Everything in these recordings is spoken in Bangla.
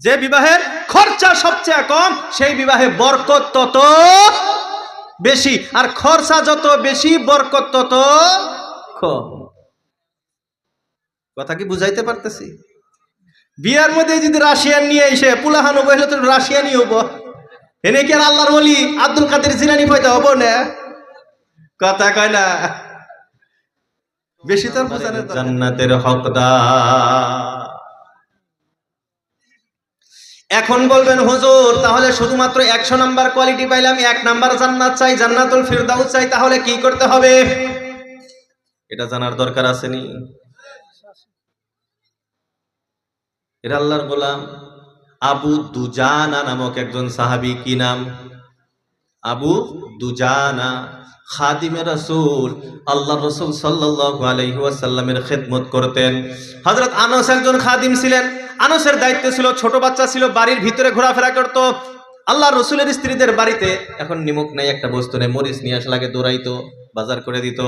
যে বিবাহের খরচা সবচেয়ে কম, সেই বিবাহে বরকত তত বেশি। আর খরচা যত বেশি, বরকত তত কম। কথা কি বুঝাইতে পারতেছি? বিয়ার মধ্যে যদি রাশিয়ান নিয়ে এসে পুলাহানো বইলে তো রাশিয়ানই হব। এনে কি আর আল্লাহর বলি আব্দুল কাদের জিনানি পয়দা হব না? কথা কয় না। বেশি বোঝানোর জান্নাতের হকদার। এখন বলবেন, হুজুর, তাহলে শুধুমাত্র একশো নাম্বার কোয়ালিটি পাইলাম, এক নাম্বার জান্নাত চাই, জান্নাতুল ফিরদাউস চাই, তাহলে কি করতে হবে? এটা জানার দরকার আসেনি। এরা আল্লাহর গোলাম। আবু দুজানা নামক একজন সাহাবি, কি নাম? আবু দুজানা, খাদিমে রাসূল আল্লাহ রসুল সাল্লাল্লাহু আলাইহি ওয়াসাল্লামের খেদমত করতেন। হযরত আনস একজন খাদিম ছিলেন। আনসের দায়িত্ব ছিল, ছোট বাচ্চা ছিল, বাড়ির ভিতরে ঘোরাফেরা করতো। আল্লাহ রসুলের স্ত্রীদের বাড়িতে এখন নিমুখ নাই একটা বস্তু নেই, মরিচ নিয়ে আসা লাগে দৌড়াইতো। বাজার করে দিত।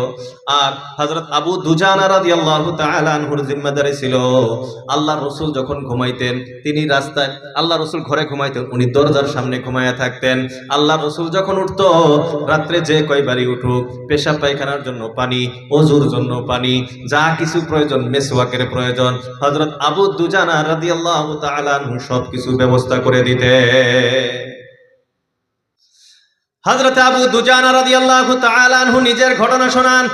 আর হযরত আবু দুজানা রাদিয়াল্লাহু তাআলা আনহুর জিম্মাদারি ছিল আল্লাহ রসুল যখন ঘুমাইতেন, তিনি রাস্তায় আল্লাহ রসুল ঘরে ঘুমাইতেন, উনি দরজার সামনে ঘুমায়া থাকতেন। আল্লাহ রসুল যখন উঠতো, রাত্রে যে কয়বারই উঠুক, পেশাব পায়খানার জন্য পানি অজুর জন্য পানি, যা কিছু প্রয়োজন, মেসওয়াকের প্রয়োজন হজরত আবু দুজানা রাদিয়াল্লাহু তাআলা আনহু সব কিছু ব্যবস্থা করে দিতে হযরত আবু দুজানা রাদিয়াল্লাহু আল্লাহ আনহু নিজের ঘটনা শোনান।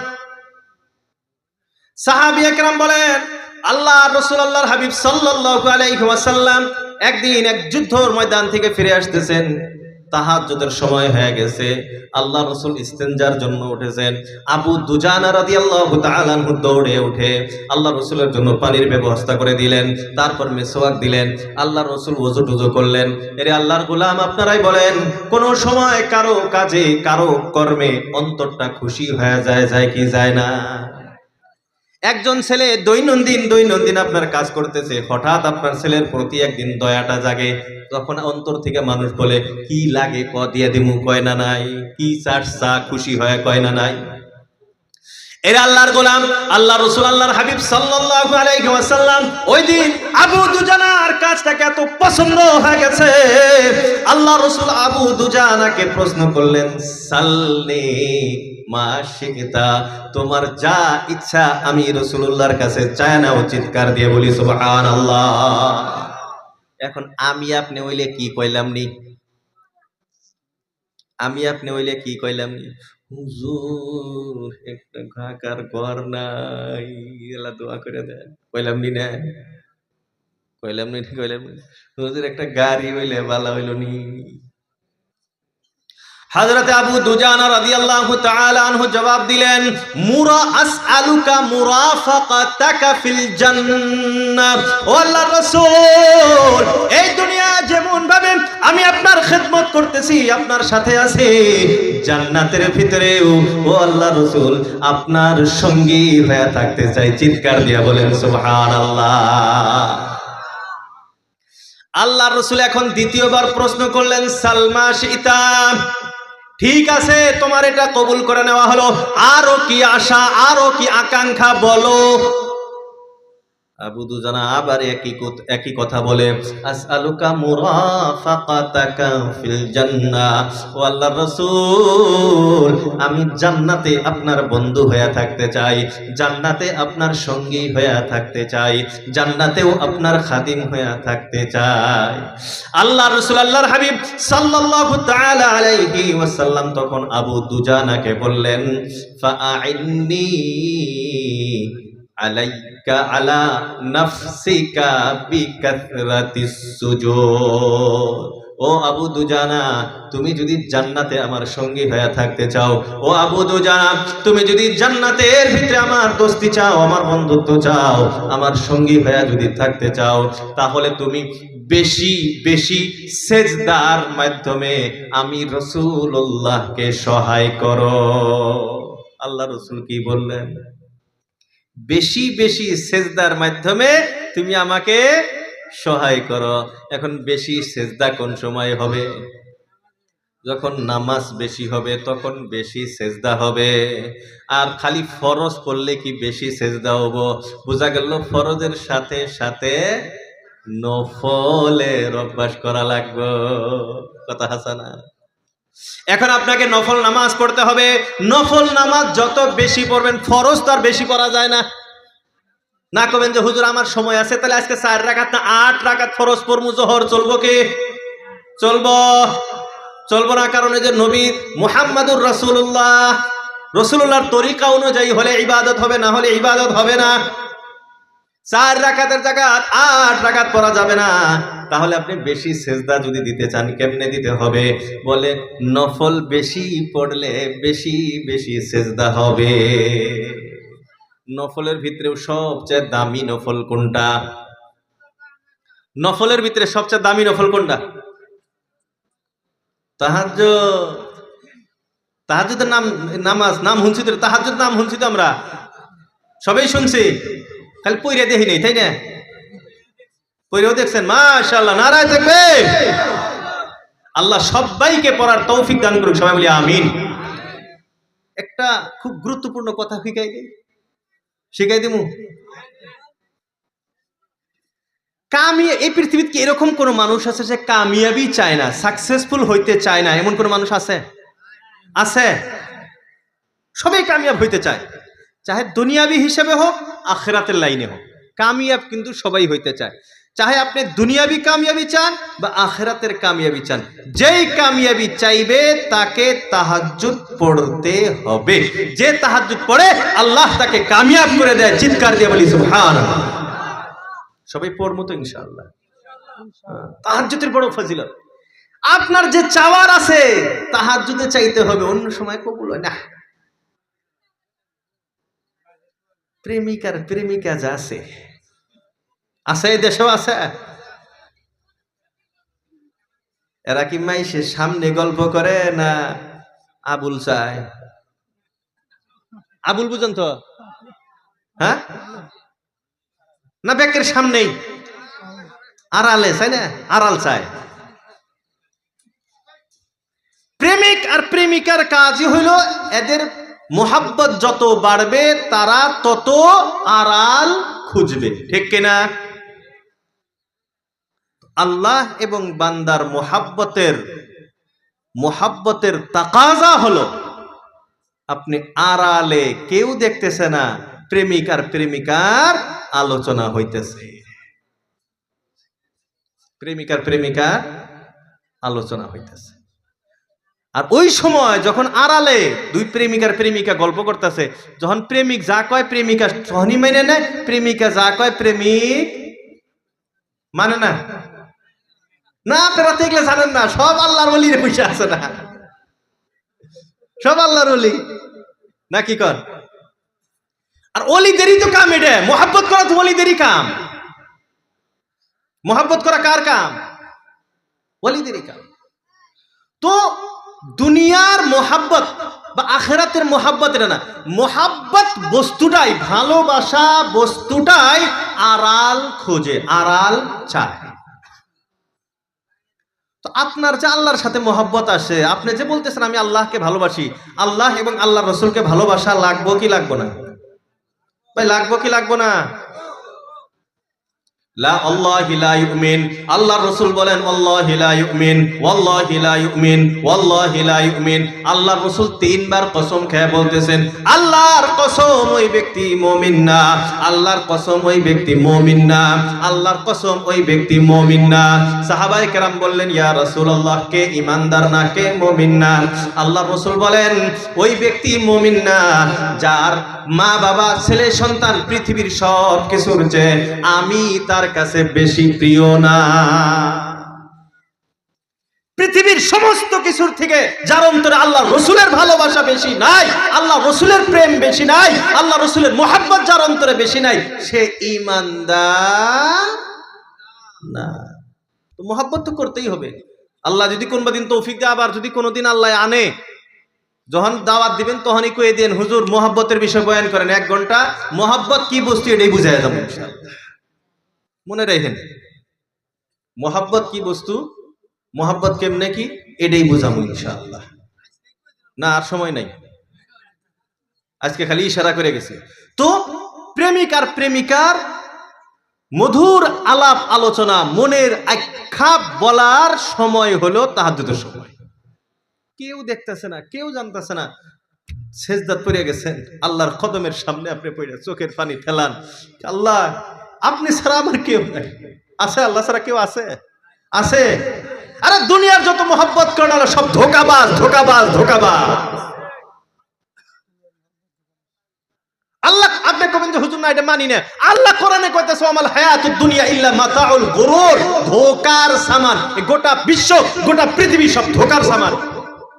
সাহাবি একরাম বলেন আল্লাহ রসুল্লাহ হাবিব সাল্লাহ ওয়াসাল্লাম একদিন এক যুদ্ধর ময়দান থেকে ফিরে আসতেছেন। তাহাজ্জুদের সময় হয়ে গেছে। আল্লাহ রসুল ইস্তেঞ্জার জন্য উঠেছেন। আবু দুজানা তাআলা আনহু দৌড়ে উঠে আল্লাহ রসুলের জন্য পানির ব্যবস্থা করে দিলেন, তারপর মেসওয়াক দিলেন, আল্লাহ রসুল ওযু টুজু করলেন। এরে আল্লাহর গোলাম, আপনারাই বলেন, কোন সময় কারও কাজে, কারও কর্মে অন্তরটা খুশি হয়ে যায় যায় কি যায় না? একজন ছেলে দৈনন্দিন দৈনন্দিন আপনার কাজ করতেছে, হঠাৎ আপনার ছেলের প্রতি একদিন দয়াটা জাগে, তখন অন্তর থেকে মানুষ বলে, কি লাগে? ক দিয়ে দিমু, কয় না নাই? কি চার চা, খুশি হয় কয় নাই? এর আল্লাহর গোলাম, আল্লাহ রসুল, আল্লাহর হাবিব সাল্লাল্লাহু আলাইহি ওয়াসাল্লাম। ওই দিন আবু দুজানার কাজটাকে এত পছন্দ হয়ে গেছে। আল্লাহ রসুল আবু দুজানাকে প্রশ্ন করলেন সাল্লি মা তোমার যা ইচ্ছা আমি রসুল্লাহর কাছে চায় না দিয়ে বলি, সুবহানাল্লাহ। এখন আমি আপনি হইলে কি কইলাম নি? আমি আপনি হইলে কি কইলাম নি? হুজুর, একটা ঘাকার ঘর নাই। এলা দোয়া করে দেন। কইলাম নি না? কইলাম নি কইলাম হুজুর, একটা গাড়ি হইলে ভালো হইল নি। হযরত আবু দুজানা রাদিয়াল্লাহু তাআলা আনহু জবাব দিলেন, মুরা আসআলুকা মুরাফাকাতাকা ফিল জান্নাহ। ও আল্লাহর রাসূল, এই দুনিয়া যেমন ভাবে আমি আপনার খেদমত করতেছি, আপনার সাথে আছি। জান্নাতের ভিতরেও, ও আল্লাহর রাসূল, আপনার সঙ্গী হয়ে থাকতে চাই, চিৎকার দিয়া বলেন, সুবহানাল্লাহ। আল্লাহ রসুল এখন দ্বিতীয়বার প্রশ্ন করলেন, সালমা ইতাম ঠিক আছে, তোমার এটা কবুল করে নেওয়া হলো। আরও কি আশা, আরও কি আকাঙ্ক্ষা বলো। আবার একই একই কথা বলে, আসআলুকা মুরাফাকাতাকা ফিল জান্নাহ আল্লাহর রাসূল, আমি জান্নাতে আপনার বন্ধু হয়ে থাকতে চাই, জান্নাতে আপনার সঙ্গী হয়ে থাকতে চাই, জান্নাতেও আপনার খাদিম হয়ে থাকতে চাই। আল্লাহ রসুল, আল্লাহর হাবিব সাল্লাল্লাহু তাআলা আলাইহি ওয়াসাল্লাম তখন আবু দুজানাকে বললেন আলাইকা আলা নাফসিকা বিকাথরাতিস সুজুদ। ও আবু দুজানা, তুমি যদি জান্নাতে আমার সঙ্গী হয়ে থাকতে চাও, ও আবু দুজানা, তুমি যদি জান্নাতের ভিতরে আমার দোস্তি চাও, আমার বন্ধুত্ব চাও, আমার সঙ্গী হয়ে যদি থাকতে চাও, তাহলে তুমি বেশি বেশি সেজদার মাধ্যমে আমি রসুল্লাহকে সহায় করো। আল্লাহ রসুল কি বললেন? বেশি বেশি সেজদার মাধ্যমে তুমি আমাকে সহায় করো। এখন বেশি সেজদা কোন সময় হবে? যখন নামাজ বেশি হবে, তখন বেশি সেজদা হবে। আর খালি ফরজ পড়লে কি বেশি সেজদা হব? বোঝা গেল ফরজের সাথে সাথে নফলের অভ্যাস করা লাগবে। কথা হাসানা। এখন আপনাকে নফল নামাজ পড়তে হবে। নফল নামাজ যত বেশি পড়বেন, ফরজ তার বেশি করা যায় না। না কবেন যে, হুজুর, আমার সময় আছে, তাহলে আজকে চার রাখাত না আট রাখাত ফরজ পড়মু, জোহর চলবো কি? চলবো। চলবো না, কারণে যে নবী মুহাম্মাদুর রাসূলুল্লাহ রসুল্লাহর তরিকা অনুযায়ী হলে ইবাদত হবে, না হলে ইবাদত হবে না। চার রাকাতের জায়গাত আট রাকাত পড়া যাবে না। তাহলে আপনি বেশি সেজদা যদি দিতে চান, কেমনে দিতে হবে? বলে, নফল বেশি পড়লে বেশি বেশি সেজদা হবে। নফলের ভিতরেও সবচেয়ে দামি নফল কোনটা? নফলের ভিতরে সবচেয়ে দামি নফল কোনটা? তাহাজ তাহাজুদের নাম, নামাজ, নাম শুনছি তো তাহাজুদ নাম শুনছি তো আমরা। সবাই শুনছি। খালি পইরে দেখি নেই, তাই না? পইরেও দেখছেন, মাশাআল্লাহ, নারায় থাকবে। আল্লাহ সবাইকে পড়ার তৌফিক দান করুক, সবাই বলি আমিন। একটা খুব গুরুত্বপূর্ণ কথা শিখাই দিই। শিখাই দিমু? কামিয়া, এই পৃথিবীতে কি এরকম কোন মানুষ আছে যে কামিয়াবি চায় না সাকসেসফুল হইতে চায় না? এমন কোন মানুষ আছে? আছে। সবাই কামিয়াব হইতে চায়। চাহে দুনিয়াবি হিসেবে হোক, আখেরাতের লাইনে হোক। কামিয়াব কিন্তু সবাই হইতে চায়। চাহে আপনি দুনিয়াবি কামিয়াবি চান বা আখেরাতের কামিয়াবি চান। যেই কামিয়াবি চাইবে, তাকে তাহাজ্জুদ পড়তে হবে। যে তাহাজ্জুদ পড়ে, আল্লাহ তাকে কামিয়াব করে দেয়, চিৎকার দিয়ে বলি, সুবহানাল্লাহ। সবাই পড়ব তো ইনশাআল্লাহ। তাহাজ্জুদের বড় ফজিলত। আপনার যে চাওয়ার আছে, তাহাজ্জুদে চাইতে হবে, অন্য সময় কবুল হয় না। প্রেমিকার প্রেমিকা যা আছে। আছে দেশেও আছে। এরা কি মাইসে সামনে গল্প করে না আবুল চায়? আবুল বুঝেন তো? হ্যাঁ? না ব্যাকের সামনেই। আড়ালে চাই না? আড়াল চায়। প্রেমিক আর প্রেমিকার কাজই হইল এদের মোহাব্বত যত বাড়বে, তারা তত আড়াল খুঁজবে। ঠিক কিনা আল্লাহ এবং বান্দার মোহাব্বতের মোহাব্বতের তাকাজা হলো, আপনি আড়ালে কেউ দেখতেছে না, প্রেমিক আর প্রেমিকার আলোচনা হইতেছে। প্রেমিকার প্রেমিকার আলোচনা হইতেছে। আর ওই সময় যখন আড়ালে দুই প্রেমিকার প্রেমিকা গল্প করতেছে, যখন প্রেমিক যা কয় প্রেমিকা, তখনই মেনে নেয়, প্রেমিকা যা কয় প্রেমিক মানে না। না আপনারা দেখলে জানেন না, সব আল্লাহর অলির পয়সা আছে না। সব আল্লাহর অলি না, কি কর? আর অলিদেরই তো কাম এটা, মোহাব্বত করা তো অলিদেরই কাম। মোহাব্বত করা কার কাম? অলিদেরই কাম। তো দুনিয়ার মোহাব্বত বা আখেরাতের মোহাব্বত এটা না। মোহাব্বত বস্তুটাই, ভালোবাসা বস্তুটাই আড়াল খোঁজে, আড়াল চায়। তো আপনার যে আল্লাহর সাথে মোহাব্বত আসে, আপনি যে বলতেছেন, আমি আল্লাহকে ভালোবাসি। আল্লাহ এবং আল্লাহ রসুলকে ভালোবাসা লাগবো কি লাগবো না? ভাই, লাগবো কি লাগবো না? আল্লাহি লা ইউমিন। আল্লাহর বলেন, আল্লাহি রাসূল তিনবার কসম বলতেছেন, আল্লাহর কসম ওই ব্যক্তি মুমিন না, আল্লাহর কসম ওই ব্যক্তি মুমিন না, আল্লাহর কসম ওই ব্যক্তি মুমিন না। কেরাম বললেন, ইয়া রাসূলুল্লাহ, কে ঈমানদার না, কে মুমিন না? আল্লাহর রাসূল বলেন, ওই ব্যক্তি মুমিন না, যার মা বাবা, ছেলে, সন্তান, পৃথিবীর সব কিছুর চেয়ে আমি তার কাছে বেশি প্রিয় না। পৃথিবীর সমস্ত কিছুর থেকে যার অন্তরে আল্লাহ রসুলের ভালোবাসা বেশি নাই, আল্লাহ রসুলের প্রেম বেশি নাই, আল্লাহ রসুলের মোহাব্বত যার অন্তরে বেশি নাই, সে ইমানদার না। মোহাব্বত তো করতেই হবে। আল্লাহ যদি কোনবা দিন তৌফিক দেয়, আবার যদি কোনোদিন আল্লাহ আনে যখন দাওয়াত দিবেন, তখনই কয়ে দেন, হুজুর, মোহাব্বতের বিষয় বয়ান করেন, এক ঘণ্টা। মোহাব্বত কি বস্তু, এটাই বুঝাই যাব। মনে রাখেন মোহাব্বত কি বস্তু, মোহাব্বত কেমনে কি, এটাই বুঝাবো ইনশাআল্লাহ। না, আর সময় নাই। আজকে খালি ইশারা করে গেছে। তো, প্রেমিক আর প্রেমিকার মধুর আলাপ আলোচনা, মনের আখ্যাপ বলার সময় হলো তাহাজ্জুদের সময়। কেউ দেখতেছে না, কেউ জানতেছে না। সেজদাত পড়ে গেছেন, আল্লাহর কদমের সামনে আপনি পড়ে, চোখের পানি ফেলান। আল্লাহ, আপনি ছাড়া আমার কেউ নাই। আছে আল্লাহ ছাড়া কেউ আছে? আছে। আরে দুনিয়ার যত মোহাব্বত করেন সব ধোকাবাজ ধোকাবাজ ধোকাবাজ। আল্লাহ, আপনি কবেন যে, হুজুর, না, এটা মানি না। আল্লাহ কোরআনে কইতেছে আমাল হায়াতুদ দুনিয়া ইল্লা মাতাউল গুরুর। ধোকার সামান। গোটা বিশ্ব, গোটা পৃথিবী সব ধোকার সামান।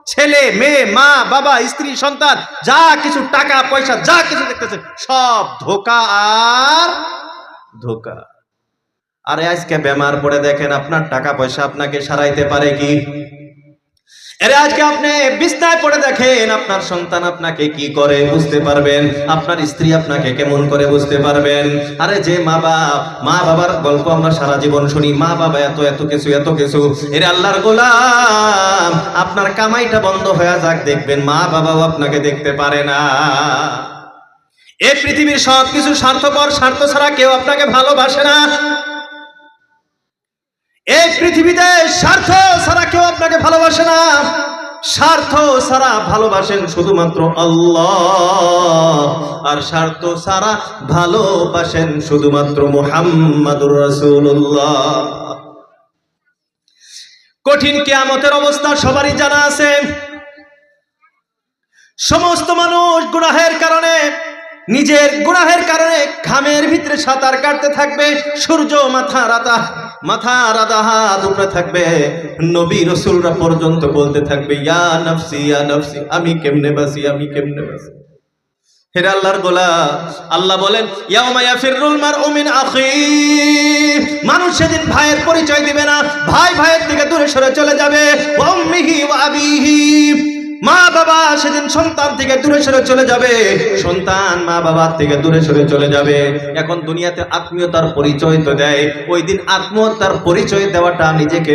ছেলে, মেয়ে, মা, বাবা, স্ত্রী, সন্তান, যা কিছু টাকা, পয়সা, যা কিছু দেখতেছে, সব ধোকা আর ধোকা। আরে আজকে বেমার পড়ে দেখেন, আপনার টাকা পয়সা আপনাকে সারাইতে পারে কি? এরে আজকে আপনি বিছনায় পড়ে দেখেন আপনার সন্তান আপনাকে কি করে বুঝতে পারবেন? আপনার স্ত্রী আপনাকে কেমন করে বুঝতে পারবেন? আরে যে মা বাপ, মা বাবার গল্প আমরা সারা জীবন শুনি, মা বাবা এত এত কিছু এত কিছু। এরে আল্লাহর গোলাম, আপনার কামাইটা বন্ধ হয়ে যাক, দেখবেন মা বাবাও আপনাকে দেখতে পারে না। এই পৃথিবীর সব কিছু স্বার্থপর, স্বার্থ ছাড়া কেউ আপনাকে ভালোবাসে না। এই পৃথিবীতে স্বার্থ ছাড়া কেউ আপনাকে ভালোবাসে না। স্বার্থ ছাড়া ভালোবাসেন শুধুমাত্র আল্লাহ। আর স্বার্থ ছাড়া ভালোবাসেন শুধুমাত্র মুহাম্মাদুর রাসূলুল্লাহ। কঠিন কিয়ামতের অবস্থা সবারই জানা আছে। সমস্ত মানুষ গুনাহের কারণে, নিজের গুনাহের কারণে ঘামের ভিতরে সাঁতার কাটতে থাকবে, সূর্য মাথা রাতা। মাথা রাধা হাত উপরে থাকবে। নবী রসুলরা পর্যন্ত বলতে থাকবে, ইয়া নফসি ইয়া নফসি, আমি কেমনে বাসি আমি কেমনে বাসি হেরে আল্লাহর গোলা আল্লাহ বলেন, ইয়াউমা ইয়াফিরুল মারউ মিন আখি। মানুষ সেদিন ভাইয়ের পরিচয় দিবে না, ভাই ভাইয়ের থেকে দূরে সরে চলে যাবে, ওয়া উম্মিহি মা বাবা সেদিন সন্তান থেকে দূরে সরে চলে যাবে। সন্তান মা বাবার থেকে দূরে সরে চলে যাবে। এখন দুনিয়াতে আত্মীয়তার পরিচয় তো দেয়। ওই দিন আত্মহত্যার পরিচয় দেওয়াটা নিজেকে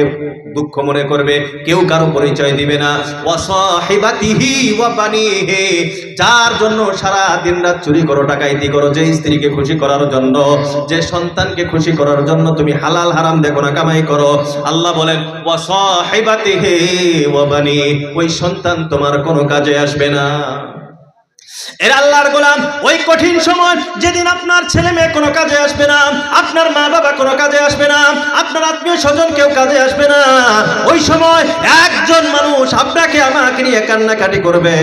দুঃখ মনে করবে। কেউ কারও পরিচয় দিবে না। ওয়াসাহিবাতিহি ওয়া যার জন্য সারা দিন রাত চুরি করো, ডাকাইতি করো, যে স্ত্রীকে খুশি করার জন্য, যে সন্তানকে খুশি করার জন্য তুমি হালাল হারাম দেখো না, কামাই করো। আল্লাহ বলেন ওয়াসাহিবাতিহি ওয়া বানি ওই সন্তান তোমার কোনো কাজে আসবে না। এর আল্লাহর গোলাম। ওই কঠিন সময় যেদিন আপনার ছেলে মেয়ে কোনো কাজে আসবে না, আপনার মা বাবা কোনো কাজে আসবে না, আপনার আত্মীয় স্বজন কেউ কাজে আসবে না, ওই সময় একজন মানুষ আপনাকে আমাকে নিয়ে কান্নাকাটি করবে।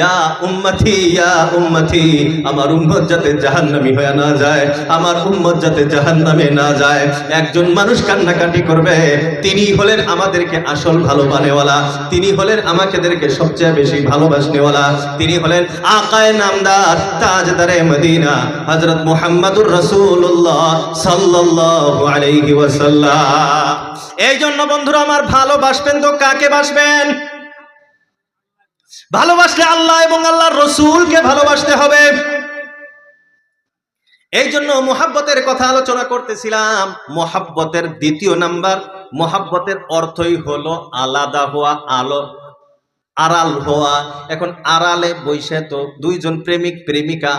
ইয়া উম্মতি ইয়া উম্মতি, আমার উম্মত যাতে জাহান্নামী হয়ে না যায়, আমার উম্মত যাতে জাহান্নামে না যায়। একজন মানুষ কান্নাকাটি করবে, তিনি হলেন আমাদেরকে আসল ভালো বানেওয়ালা তিনি হলেন আমাকেদেরকে সবচেয়ে বেশি ভালোবাসনেওয়ালা, তিনি হলেন আকায় নামদার তাজদারে মদিনা হযরত মুহাম্মাদুর আলাইহি ওয়াসাল্লাম। এই জন্য বন্ধুরা আমার ভালোবাসবেন তো কাকে বাসবেন? ভালোবাসলে আল্লাহ এবং আল্লাহর রসুলকে ভালোবাসতে হবে। এই জন্য মোহাব্বতের কথা আলোচনা করতেছিলাম। মোহাব্বতের দ্বিতীয় নাম্বার, মোহাব্বতের অর্থই হলো আলাদা হওয়া, আলো আড়াল হওয়া। এখন আড়ালে বৈশে তো দুইজন প্রেমিক প্রেমিকা।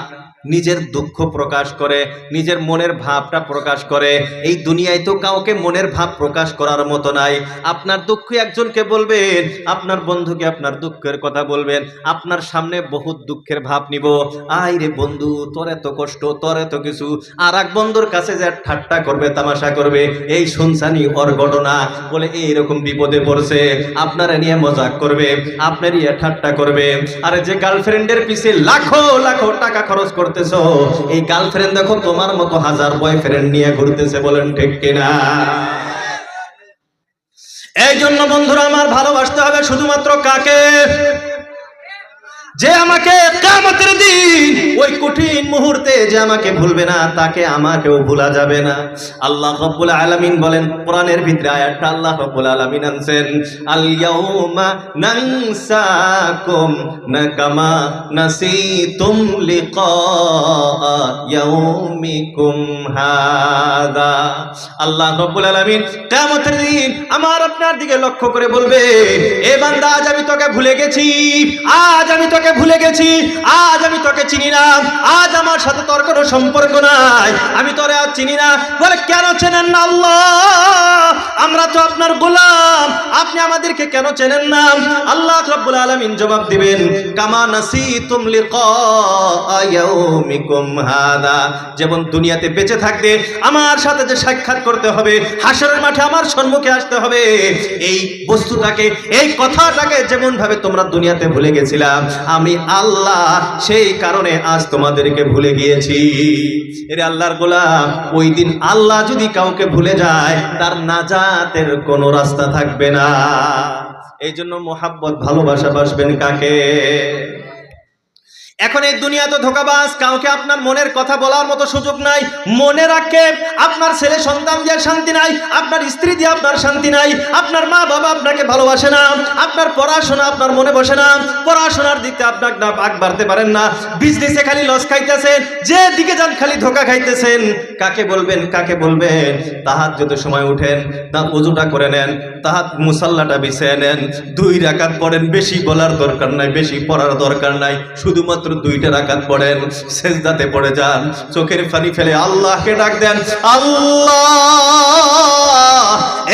নিজের দুঃখ প্রকাশ করে, নিজের মনের ভাবটা প্রকাশ করে। এই দুনিয়ায় তো কাউকে মনের ভাব প্রকাশ করার মতো নাই। আপনার দুঃখ একজনকে বলবেন, আপনার বন্ধুকে আপনার দুঃখের কথা বলবেন, আপনার সামনে বহুত দুঃখের ভাব নিব। আই রে বন্ধু, তোর এত কষ্ট, তোর এত কিছু। আর এক বন্ধুর কাছে যে ঠাট্টা করবে, তামাশা করবে, এই শুনছানি ওর ঘটনা বলে এইরকম বিপদে পড়ছে। আপনারা নিয়ে মজাক করবে আপনার ইয়ে ঠাট্টা করবে। আর যে গার্লফ্রেন্ডের পিছে লাখো লাখো টাকা খরচ করতেছো? এই গার্লফ্রেন্ড দেখো, তোমার মতো হাজার বয়ফ্রেন্ড নিয়ে ঘুরতেছে বলেন ঠিক কিনা? এই জন্য বন্ধুরা, আমার ভালোবাসতে হবে শুধুমাত্র কাকে? যে আমাকে কামতের দিন ওই কঠিন মুহূর্তে যে আমাকে ভুলবে না, তাকে আমাকেও ভুলা যাবে না। আল্লাহ রব্বুল আলামিন বলেন, কোরআনের ভিতরে আয়াতটা আল্লাহ রব্বুল আলামিন আনছেন, আল ইয়াউমা নানসাকুম না কামা নাসিতুম লিকা ইয়াউমিকুম হাদা। আল্লাহ রব্বুল আলামিন কিয়ামতের দিন আমার আপনার দিকে লক্ষ্য করে বলবে, এ বান্দা, আজ আমি তোকে ভুলে গেছি, আজ আমি তোকে তোকে ভুলে গেছি। আজ আমি তোকে চিনি না। আজ আমার সাথে তোর কোনো সম্পর্ক নাই। আমি তোরে আজ চিনি না। বলে, কেন চেনেন না আল্লাহ? আমরা তো আপনার গোলাম। আপনি আমাদেরকে কেন চেনেন না? আল্লাহ রাব্বুল আলামিন জবাব দিবেন, কামা নাসিতুম লিকা ইয়াউমিকুম হাদা। যেমন দুনিয়াতে বেঁচে থাকতে আমার সাথে যে সাক্ষাৎ করতে হবে, হাসরের মাঠে আমার সম্মুখে আসতে হবে, এই বস্তুটাকে, এই কথাটাকে যেমন ভাবে তোমরা দুনিয়াতে ভুলে গেছিলাম আমি আল্লাহ সেই কারণে আজ তোমাদেরকে ভুলে গিয়েছি। এর আল্লাহর গোলাম, ওই দিন আল্লাহ যদি কাউকে ভুলে যায়, তার নাজাতের কোনো রাস্তা থাকবে না। এই জন্য মোহাব্বত, ভালোবাসা বাসবেন কাকে? এখন এই দুনিয়া তো ধোকাবাজ, কাউকে আপনার মনের কথা বলার মতো সুযোগ নাই, মনে রাখে, আপনার ছেলে সন্তান দিয়ে শান্তি নাই, আপনার স্ত্রী দিয়ে আপনার শান্তি নাই, আপনার মা বাবা আপনাকে ভালোবাসে না, আপনার পড়াশোনা আপনার মনে বসে না, পড়াশোনার দিকে আপনার আগ বাড়তে পারেন না বিজনেসে খালি লস খাইতেছেন, যে দিকে যান খালি ধোকা খাইতেছেন, কাকে বলবেন কাকে বলবেন, তাহার যত সময় উঠেন তা উজুটা করে নেন, তাহার মুসাল্লাটা বিছিয়ে নেন, দুই রাকাত পড়েন, বেশি বলার দরকার নাই, বেশি পড়ার দরকার নাই, শুধুমাত্র দুইটা রাকাত পড়েন, সেজদাতে পড়ে যান, চোখের ফানি ফেলে আল্লাহকে ডাক দেন, আল্লাহ!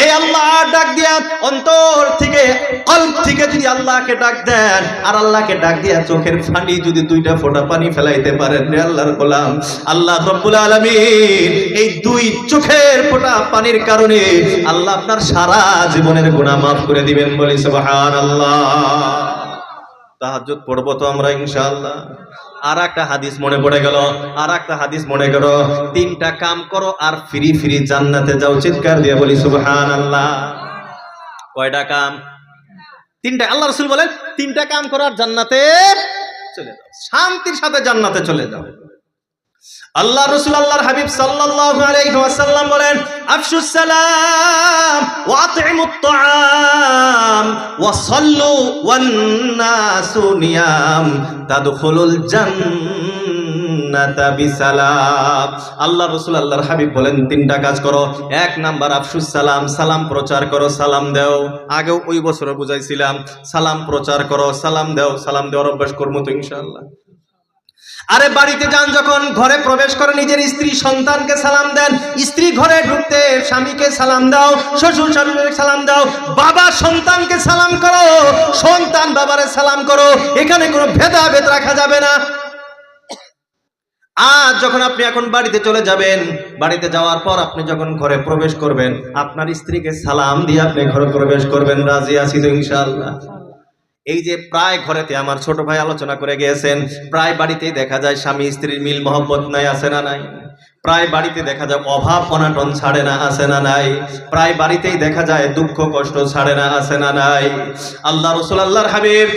এই আল্লাহ, ডাক দিয়া অন্তর থেকে, কল্প থেকে যদি আল্লাহকে ডাক দেন, আর আল্লাহকে ডাক দিয়া চোখের পানি যদি দুইটা ফোঁটা পানি ফেলাইতে পারেন আল্লাহর গোলাম। আল্লাহ রব্বুল আলামিন, এই দুই চোখের ফোঁটা পানির কারণে আল্লাহ আপনার সারা জীবনের গুনাহ মাফ করে দিবেন বলি, সুবহানাল্লাহ। তাহাজ্জুদ পড়ব তো আমরা ইনশাল্লাহ আর একটা হাদিস মনে পড়ে গেল আর একটা হাদিস মনে করো, তিনটা কাম করো আর ফ্রি ফ্রি জান্নাতে যাও, চিৎকার দিয়ে বলি সুবহানাল্লাহ। কয়টা কাম? তিনটা, আল্লাহ রসুল বলেন, তিনটা কাম করো আর জান্নাতে চলে যাও। শান্তির সাথে জান্নাতে চলে যাও। আল্লাহ রসুল আল্লাহর হাবিব সাল্লাল্লাহু বলেন বিসালাম। আল্লাহ রসুল আল্লাহর হাবিব বলেন, তিনটা কাজ করো। এক নাম্বার আফসুস সালাম সালাম প্রচার করো, সালাম দাও। আগেও ওই বছরে বুঝাইছিলাম, সালাম প্রচার করো, সালাম দাও, সালাম দেওয়ার অভ্যাস করব তো ইনশাআল্লাহ। আরে বাড়িতে যান যখন, ঘরে প্রবেশ করে নিজের স্ত্রী সন্তানকে সালাম দেন। স্ত্রী ঘরে ঢুকতে স্বামীকে সালাম দাও, শ্বশুর শাশুড়িকে সালাম দাও, বাবা সন্তানকে সালাম করো, সন্তান বাবারে সালাম করো, এখানে কোনো ভেদাভেদ রাখা যাবে না। আজ যখন আপনি এখন বাড়িতে চলে যাবেন, বাড়িতে যাওয়ার পর আপনি যখন ঘরে প্রবেশ করবেন, আপনার স্ত্রীকে সালাম দিয়ে আপনি ঘরে প্রবেশ করবেন, রাজি আছি তো ইনশাআল্লাহ। এই যে প্রায় ঘরেতে আমার ছোট ভাই আলোচনা করে গিয়েছেন, প্রায় বাড়িতেই দেখা যায় স্বামী স্ত্রীর মিল মহব্বত নাই, আছে না নাই? প্রায় বাড়িতে দেখা যায়, অভাব অনাটন ছাড়ে না আছে না নাই। প্রায় বাড়িতেই দেখা যায়, দুঃখ কষ্ট ছাড়ে না আছে না নাই। আল্লাহ রসুল, আল্লাহর হাবিব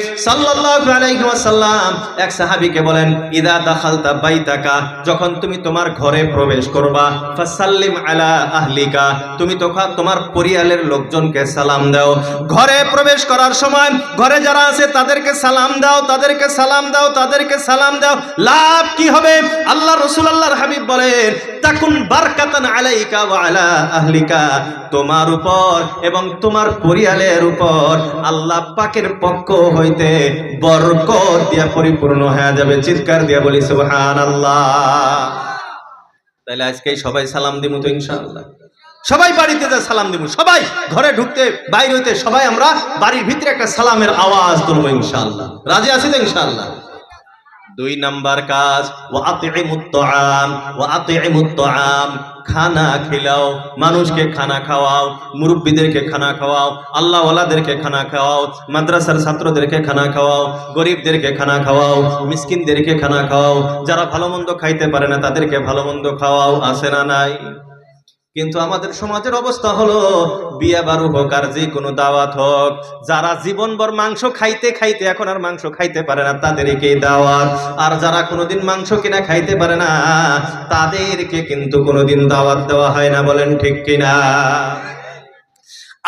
ওয়াসাল্লাম এক সাহাবীকে বলেন, ইদা দাখালতা বাইতাকা যখন তুমি তোমার ঘরে প্রবেশ করবা, ফাসাল্লিম আলা আহলিকা তুমি তখন তোমার পরিয়ালের লোকজনকে সালাম দাও। ঘরে প্রবেশ করার সময়, ঘরে যারা আছে, তাদেরকে সালাম দাও, তাদেরকে সালাম দাও, তাদেরকে সালাম দাও। লাভ কি হবে? আল্লাহ রসুল, আল্লাহর হাবিব বলেন তাকুন তোমার উপর এবং তোমার পরিয়ালের উপর আল্লাহ পাকের পক্ষ হইতে দিয়া পরিপূর্ণ হয়ে যাবে, চিৎকার দিয়া বলি তাহলে আজকে সবাই সালাম দিমু তো ইনশাআল্লাহ। সবাই বাড়িতে যা সালাম দিব সবাই ঘরে ঢুকতে বাইরে হইতে সবাই আমরা বাড়ির ভিতরে একটা সালামের আওয়াজ তুলবো ইনশাআল্লাহ। রাজি আছি তো দুই নাম্বার কাজ ও আতিমুত তাআম ও তাআম, খানা খিলাও, মানুষকে খানা খাওয়াও, মুরব্বীদেরকে খানা খাওয়াও, আল্লাহওয়ালাদেরকে খানা খাওয়াও, মাদ্রাসার ছাত্রদেরকে খানা খাওয়াও, গরিবদেরকে খানা খাওয়াও, মিসকিনদেরকে খানা খাওয়াও, যারা ভালো মন্দ খাইতে পারে না তাদেরকে ভালো মন্দ খাওয়াও আসে না নাই? কিন্তু আমাদের সমাজের অবস্থা হলো, বিয়ে বারু হোক আর যে কোনো দাওয়াত হোক, যারা জীবনভর মাংস খাইতে খাইতে এখন আর মাংস খাইতে পারে না, তাদেরকে দাওয়াত। আর যারা কোনোদিন মাংস কিনা খাইতে পারে না, তাদেরকে কিন্তু কোনোদিন দাওয়াত দেওয়া হয় না, বলেন ঠিক কিনা?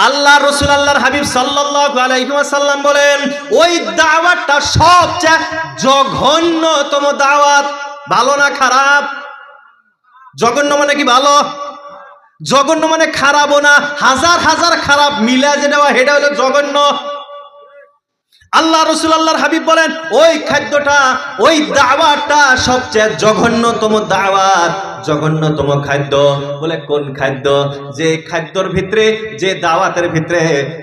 আল্লাহ রসুল আল্লাহর হাবিব সাল্লাল্লাহু আলাইহি ওয়াসাল্লাম বলেন, ওই দাওয়াতটা সবচেয়ে জঘন্যতম দাওয়াত। ভালো না খারাপ? জঘন্য মানে কি ভালো? জঘন্য মানে খারাপও না, হাজার হাজার খারাপ মিলা যে নেওয়া, সেটা হলো জঘন্য। আল্লাহ রসুল আল্লাহর হাবিব বলেন, ওই খাদ্যটা, ওই দাওয়াতটা সবচেয়ে জঘন্যতম দাওয়াত, জঘন্যতম খাদ্য। বলে, কোন খাদ্য? যে খাদ্যর ভিতরে, যে দাওয়াতের ভিতরে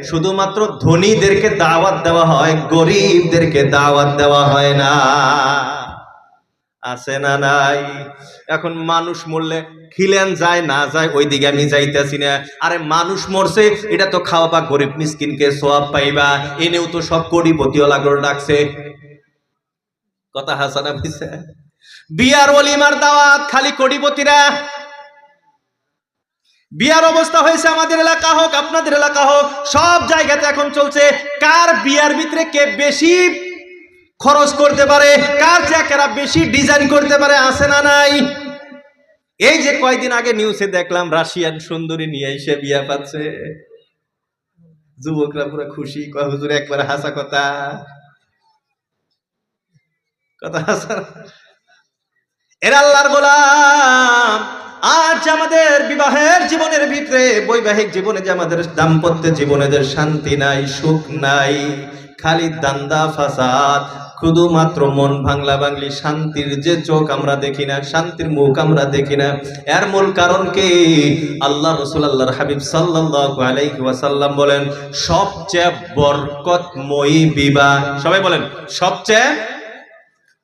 শুধুমাত্র ধনীদেরকে দাওয়াত দেওয়া হয়, গরিবদেরকে দাওয়াত দেওয়া হয় না। আছে না নাই? এখন মানুষ মরলে খিলেন যায়, না যায় ওই দিকে আমি যাইতেছি না। আরে মানুষ মরছে, এটা তো খাওয়াবা গরিব মিসকিনকে সোয়াব পাইবা, এনেও তো সব কোটিপতিও লাগল ডাকছে। কথা হাসানা বুঝছে বিয়ার অলিমার দাওয়াত, খালি কোটিপতিরা। বিয়ার অবস্থা হয়েছে আমাদের এলাকা হোক, আপনাদের এলাকা হোক, সব জায়গাতে এখন চলছে। কার বিয়ার ভিতরে কে বেশি খরচ করতে পারে, কার জ্যাকেরা বেশি ডিজাইন করতে পারে, আছে না নাই? এই যে কয়দিন আগে নিউজে দেখলাম, রাশিয়ান সুন্দরী নিয়ে এসে বিয়া পাচ্ছে। যুবকরা পুরো খুশি, কয়, হুজুর, একবার হাসা কথা। কথা হাসা এরা আল্লাহর গোলাম, আজ আমাদের বিবাহের জীবনের ভিতরে বৈবাহিক জীবনে যে আমাদের দাম্পত্য জীবনে যে শান্তি নাই, সুখ নাই, খালি দান্দা ফাসাদ শুধুমাত্র মন ভাঙলা বাংলি শান্তির যে চোখ আমরা দেখি না, শান্তির মুখ আমরা দেখি না, এর মূল কারণ কি? আল্লাহ রসুল আল্লাহর হাবিব সাল্লাল্লাহু বলেন, সবচেয়ে বরকতময়ী বিবাহ, সবাই বলেন, সবচেয়ে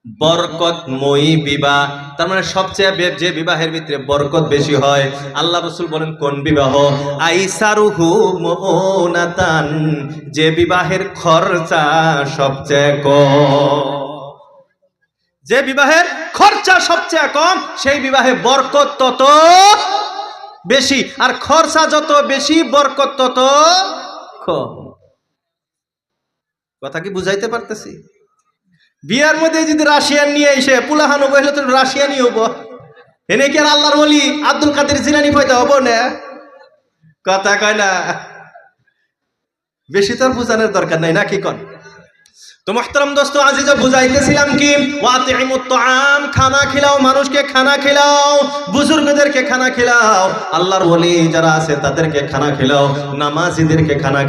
বরকতময়ী বিবাহ। তার মানে সবচেয়ে যে বিবাহের ভিতরে বরকত বেশি হয়, আল্লাহ রসুল বলেন, কোন বিবাহ? আইসারুহু মোনাতান যে বিবাহের খরচা সবচেয়ে কম। যে বিবাহের খরচা সবচেয়ে কম, সেই বিবাহে বরকত তত বেশি। আর খরচা যত বেশি, বরকত তত কম। কথা কি বুঝাইতে পারতেছি? বিয়ার মধ্যে যদি রাশিয়ান নিয়ে এসে পুলাহানো বইলে তো রাশিয়ানই হব। এনে কি আর আল্লাহর বলি আব্দুল কাদের জিলানি পয়দা হব না? কথা কয় না। বেশি তোর বুঝানোর দরকার নাই না, কি কন? তো মোহতারাম দোস্ত, আজিজ বুঝাইতেছিলাম কি? আম খানা খিলাও, মানুষকে খানা বুজুর্গদেরকে খানা আল্লাহর ওলি যারা আছে তাদেরকে খানা নামাজিদেরকে খানা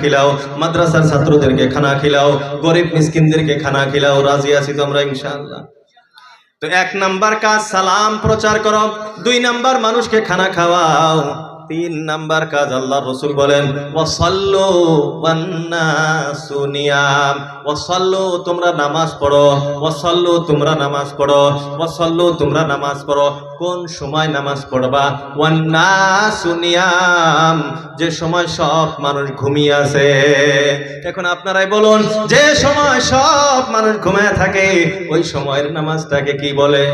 মাদ্রাসার ছাত্রদেরকে খানা খিলাও, গরিব মিসকিনদেরকে খানা খিলাও, রাজি আছি তোমরা ইনশাআল্লাহ। তো এক নাম্বার কাজ, সালাম প্রচার করো, দুই নাম্বার মানুষকে খানা খাওয়াও। তিন নাম্বার কাজ আল্লাহ রসুল বলেন, ওয়াসাল্লু ওয়ান্নাসু নিয়াম ওয়াসাল্লু তোমরা নামাজ পড়ো, ওয়াসাল্লু তোমরা নামাজ পড়ো, ওয়াসাল্লু তোমরা নামাজ পড়ো, কোন সময় নামাজ পড়বা? ওয়ান্নাসু নিয়াম যে সময় সব মানুষ ঘুমিয়ে আছে। এখন আপনারাই বলুন, যে সময় সব মানুষ ঘুমিয়ে থাকে, ওই সময়ের নামাজটাকে কি বলে?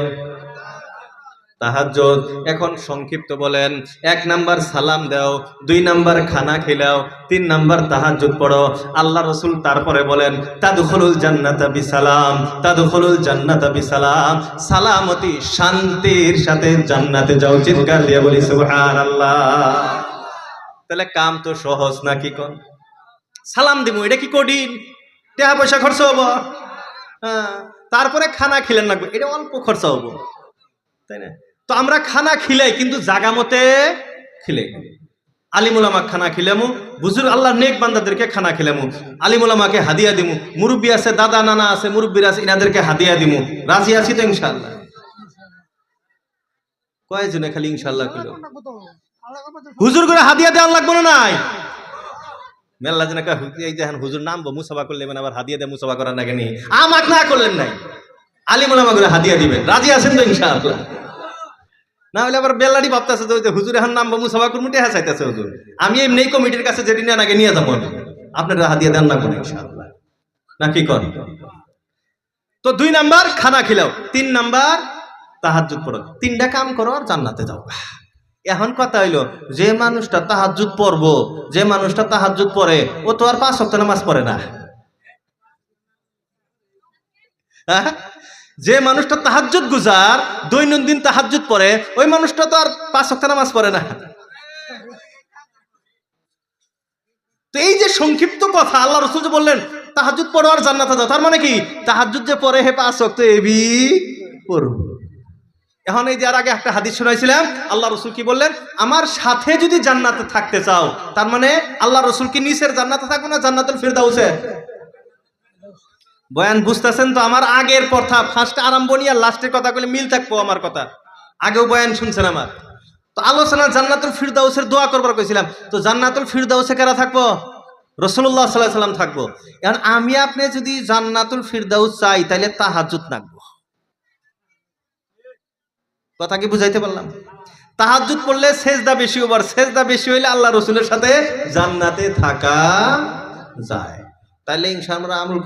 তাহাজ্জুদ। এখন সংক্ষিপ্ত বলেন, এক নাম্বার সালাম দাও, দুই নাম্বার খানা খিলাও, তিন নাম্বার তাহাজ্জুদ পড়ো। আল্লাহ রসুল তারপরে বলেন, তাদখুলুল জান্নাতা বিসালাম, তাদখুলুল জান্নাতা বিসালাম। সালামতি শান্তির সাথে জান্নাতে যাও, চিৎকার দিয়ে বলি, সুবহানাল্লাহ। তাহলে কাম তো সহজ নাকি কোন? সালাম দিমু, এটা কি কঠিন? টাকা পয়সা খরচ হব? হ্যাঁ তারপরে খানা খিলেন লাগবে, এটা অল্প খরচা হব। তাই না? তো আমরা খানা খিলাই, কিন্তু জাগা মতে খিলে আলিমুলামা খানা খিলামু বুজুর আল্লাহ নেক বান্দাদেরকে খানা খিলামু। আলিমুলামাকে হাদিয়া দিমু। মুরব্বী আছে, দাদা, নানা আছে, মুরব্বীর আছে, ইনাদেরকে হাদিয়া দিমু। রাজি আছি তো ইনশাল্লাহ কয়জনে খালি ইনশাল্লাহ কিলো হুজুর করে হাদিয়া দেওয়ার লাগবো না নাই? মেল্লা হু- এই যে হুজুর মুসাফা করলে মানে আবার হাদিয়া দিয়ে মুসাফা করার নাকি আমাক না করলেন নাই। আলিমুলামা করে হাদিয়া দিবেন। রাজি আছেন তো ইনশাআল্লাহ। না হলে আবার বেল্লাডি ভাবতেছে যে হুজুর এখন নামবো মুসাফা করব টেহা চাইতেছে হুজুর। আমি এমনি কমিটির কাছে যেটি নিয়ে আগে নিয়ে যাব। আপনারা হাদিয়া দেন না করে না, কি কর তো দুই নাম্বার, খানা খিলাও। তিন নাম্বার, তাহাজ্জুদ পড়ো। তিনটা কাম করো আর জান্নাতে যাও। এখন কথা হইল, যে মানুষটা তাহাজ্জুদ পড়ব, যে মানুষটা তাহাজ্জুদ পড়ে, ও তো আর পাঁচ সপ্তাহ নামাজ পড়ে না। হ্যাঁ? যে মানুষটা তাহাজ্জুদ গুজার, দৈনন্দিন তাহাজ্জুদ পড়ে, ওই মানুষটা তো আর পাঁচ সপ্তাহ নামাজ পড়ে না। তো এই যে সংক্ষিপ্ত কথা, আল্লাহ রসুল যে বললেন তাহাজুদ পড়ো আর জান্নাতে যাও, তার মানে কি? তাহাজুদ যে পড়ে, হে পাঁচ ওয়াক্ত এবি পড়ব এখন এই যে আর আগে একটা হাদিস শোনাইছিলাম, আল্লাহ রসুল কি বললেন? আমার সাথে যদি জান্নাতে থাকতে চাও, তার মানে আল্লাহ রসুল কি নিচের জান্নাতে থাকব না জান্নাতুল ফিরদাউসে বয়ান বুঝতেছেন তো, আমার আগের কথা ফার্স্টে নিয়ে লাস্টের কথা বলে মিল থাকব আমার কথা। আগেও বয়ান শুনছেন আমার। তো আলোচনা জান্নাতুল ফিরদাউসের দোয়া করবার কইছিলাম। তো জান্নাতুল ফিরদাউসে কারা থাকব? রসুল্লাহ সাল্লাহ সাল্লাম থাকব। এখন আমি আপনি যদি জান্নাতুল ফিরদাউস চাই তাহলে তাহাজুত নাকবো। কথা কি বুঝাইতে পারলাম? তাহাজুত পড়লে সেজদা বেশি ওবার সেজদা বেশি হইলে আল্লাহ রসুলের সাথে জান্নাতে থাকা যায়। তাহলে ইনশাআল্লাহ আমল